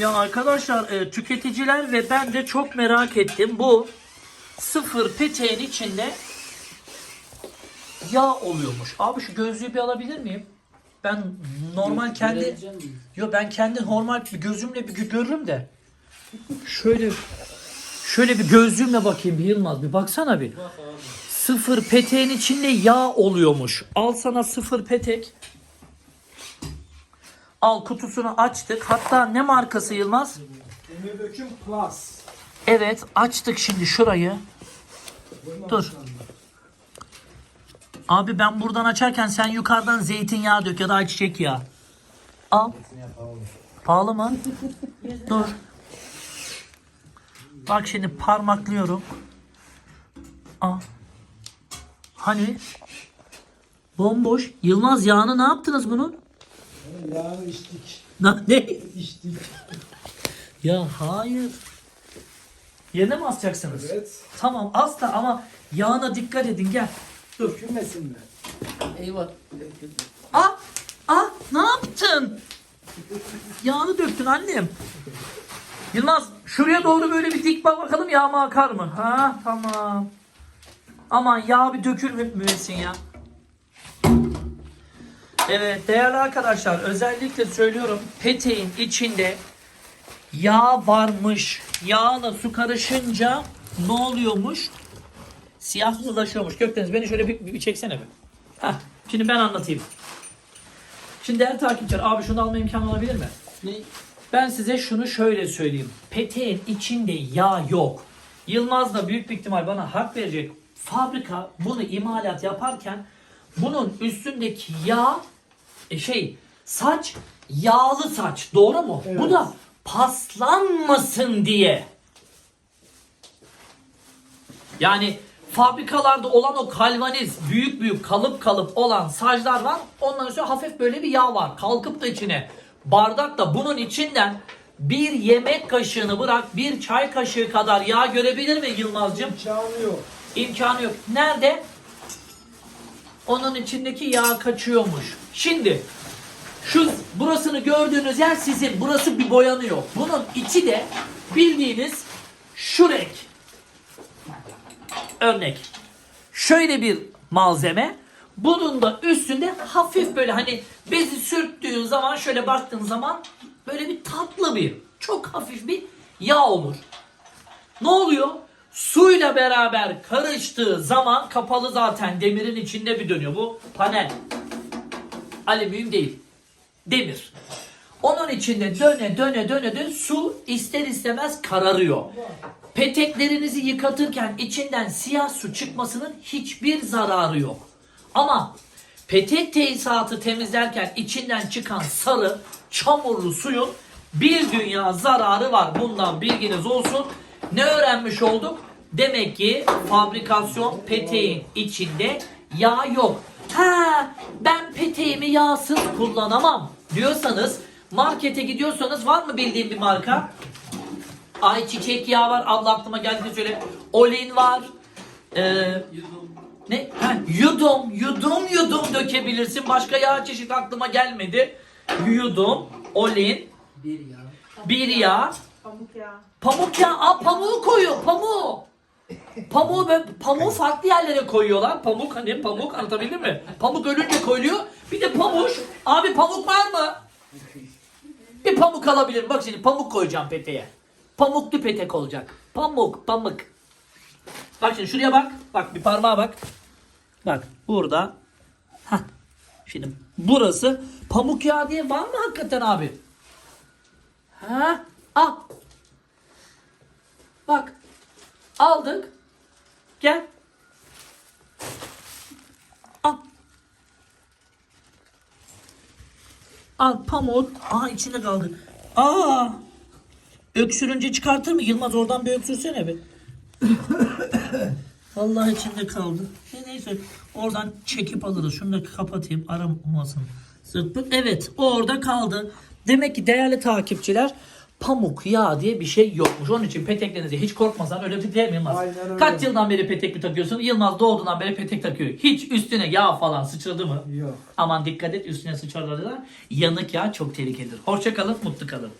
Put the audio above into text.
Ya arkadaşlar e, tüketiciler ve ben de çok merak ettim. Bu sıfır peteğin içinde yağ oluyormuş. Abi şu gözlüğü bir alabilir miyim? Ben normal kendi Yo ben kendi normal bir gözümle bir görürüm de. Şöyle şöyle bir gözlüğümle bakayım bir Yılmaz bir baksana bir. Sıfır peteğin içinde yağ oluyormuş. Al sana sıfır petek. Al kutusunu açtık. Hatta ne markası Yılmaz? Demir döküm plus. Evet açtık şimdi şurayı. Dur. Abi ben buradan açarken sen yukarıdan zeytinyağı dök ya da ayçiçek yağı. Al. Pahalı mı? Dur. Bak şimdi parmaklıyorum. Al. Hani? Bomboş. Yılmaz yağını ne yaptınız bunun? Yağını içtik. Na- Ne? İçtik. Ya hayır. Yerine mi asacaksınız? Evet. Tamam as da ama yağına dikkat edin gel. Dur. Dökülmesinler. Eyvah. Ah! Ah! Ne yaptın? Yağını döktün annem. Yılmaz şuraya doğru böyle bir dik bak bakalım yağ mı akar mı? Ha tamam. Aman yağ bir dökülmesin ya. Evet değerli arkadaşlar özellikle söylüyorum peteğin içinde yağ varmış. Yağla su karışınca ne oluyormuş? Siyahlılaşıyormuş. Gökdeniz beni şöyle bir, bir çeksene bir. Heh, şimdi ben anlatayım. Şimdi değerli takipçiler abi şunu alma imkanı olabilir mi? Ne? Ben size şunu şöyle söyleyeyim. Peteğin içinde yağ yok. Yılmaz da büyük bir ihtimal bana hak verecek. Fabrika bunu imalat yaparken bunun üstündeki yağ şey saç yağlı saç doğru mu? Evet. Bu da paslanmasın diye. Yani fabrikalarda olan o kalvaniz büyük büyük kalıp kalıp olan saclar var. Ondan sonra hafif böyle bir yağ var. Kalkıp da içine bardakla bunun içinden bir yemek kaşığını bırak bir çay kaşığı kadar yağ görebilir mi Yılmaz'cığım? İmkanı yok. İmkanı yok. Nerede? Onun içindeki yağ kaçıyormuş. Şimdi şu burasını gördüğünüz yer sizin. Burası bir boyanıyor. Bunun içi de bildiğiniz şu renk. Örnek. Şöyle bir malzeme. Bunun da üstünde hafif böyle hani bezi sürttüğün zaman şöyle baktığın zaman böyle bir tatlı bir çok hafif bir yağ olur. Ne oluyor? Suyla beraber karıştığı zaman kapalı zaten demirin içinde bir dönüyor. Bu panel. Alüminyum değil. Demir. Onun içinde döne döne döne döne su ister istemez kararıyor. Peteklerinizi yıkatırken içinden siyah su çıkmasının hiçbir zararı yok. Ama petek tesisatı temizlerken içinden çıkan sarı, çamurlu suyun bir dünya zararı var. Bundan bilginiz olsun. Ne öğrenmiş olduk? Demek ki fabrikasyon peteğin içinde yağ yok. Ha, ben peteğimi yağsız kullanamam diyorsanız markete gidiyorsanız var mı bildiğim bir marka? Ayçiçek yağı var. Allah aklıma geldi söyle. Olin var. Ee, ne? Ha, yudum, yudum, yudum dökebilirsin. Başka yağ çeşit aklıma gelmedi. Yudum, olin, Bir ya. bir yağ, Pamuk ya. pamuk yağı. Aa pamuğu koyuyor, pamuğu. Pamuğu, böyle- pamuğu farklı yerlere koyuyorlar. Pamuk hani pamuk anlatabildim mi? Pamuk ölünce koyuluyor. Bir de pamuç. Abi pamuk var mı? Bir pamuk alabilirim. Bak şimdi pamuk koyacağım peteğe. Pamuklu petek olacak. Pamuk, pamuk. Bak şimdi şuraya bak. Bak bir parmağa bak. Bak burada. Hah. Şimdi burası pamuk yağı diye var mı hakikaten abi? Ha? Al. Bak. Aldık. Gel. Al. Al pamuk. Aa içinde kaldı. Aa. Öksürünce çıkartır mı? Yılmaz oradan bir öksürsene bir. Vallahi içinde kaldı. E neyse oradan çekip alırız. Şunu da kapatayım aramasın. Zırt. Evet o orada kaldı. Demek ki değerli takipçiler pamuk yağ diye bir şey yokmuş. Onun için peteklerinizi hiç korkmasan öyle bir değil mi Yılmaz? Aynen öyle. Kaç yıldan beri petek mi takıyorsun? Yılmaz doğduğundan beri petek takıyor. Hiç üstüne yağ falan sıçradı mı? Yok. Aman dikkat et üstüne sıçrarlar. Yanık yağ çok tehlikelidir. Hoşça kalın, mutlu kalın.